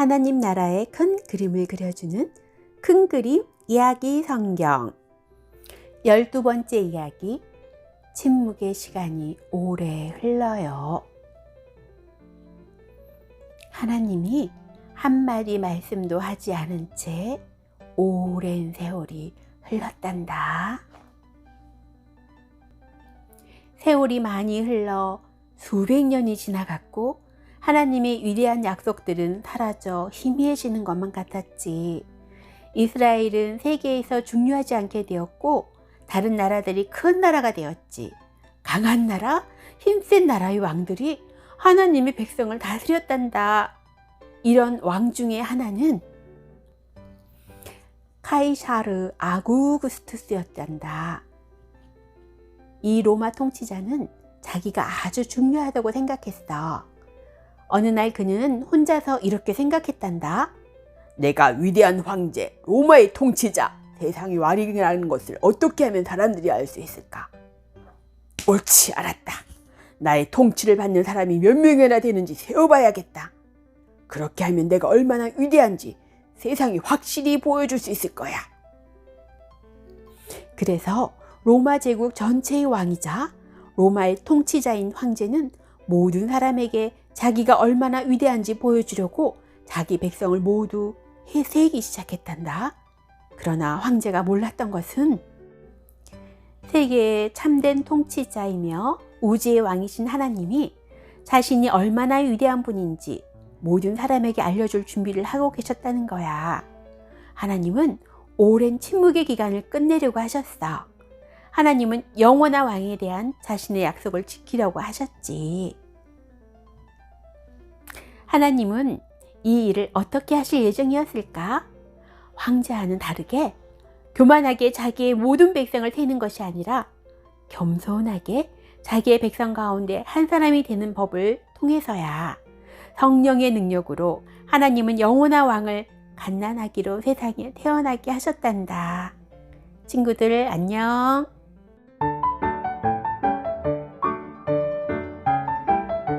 하나님 나라의 큰 그림을 그려주는 큰 그림 이야기 성경. 열두 번째 이야기. 침묵의 시간이 오래 흘러요. 하나님이 한마디 말씀도 하지 않은 채 오랜 세월이 흘렀단다. 세월이 많이 흘러 수백 년이 지나갔고 하나님의 위대한 약속들은 사라져 희미해지는 것만 같았지. 이스라엘은 세계에서 중요하지 않게 되었고 다른 나라들이 큰 나라가 되었지. 강한 나라, 힘센 나라의 왕들이 하나님의 백성을 다스렸단다. 이런 왕 중에 하나는 카이사르 아구구스투스였단다. 이 로마 통치자는 자기가 아주 중요하다고 생각했어. 어느 날 그는 혼자서 이렇게 생각했단다. 내가 위대한 황제, 로마의 통치자, 세상이 와리라는 것을 어떻게 하면 사람들이 알 수 있을까? 옳지, 알았다. 나의 통치를 받는 사람이 몇 명이나 되는지 세어봐야겠다. 그렇게 하면 내가 얼마나 위대한지 세상이 확실히 보여줄 수 있을 거야. 그래서 로마 제국 전체의 왕이자 로마의 통치자인 황제는 모든 사람에게 자기가 얼마나 위대한지 보여주려고 자기 백성을 모두 해세기 시작했단다. 그러나 황제가 몰랐던 것은 세계의 참된 통치자이며 우주의 왕이신 하나님이 자신이 얼마나 위대한 분인지 모든 사람에게 알려줄 준비를 하고 계셨다는 거야. 하나님은 오랜 침묵의 기간을 끝내려고 하셨어. 하나님은 영원한 왕에 대한 자신의 약속을 지키려고 하셨지. 하나님은 이 일을 어떻게 하실 예정이었을까? 황제와는 다르게 교만하게 자기의 모든 백성을 세는 것이 아니라 겸손하게 자기의 백성 가운데 한 사람이 되는 법을 통해서야 성령의 능력으로 하나님은 영원한 왕을 갓난아기로 세상에 태어나게 하셨단다. 친구들 안녕.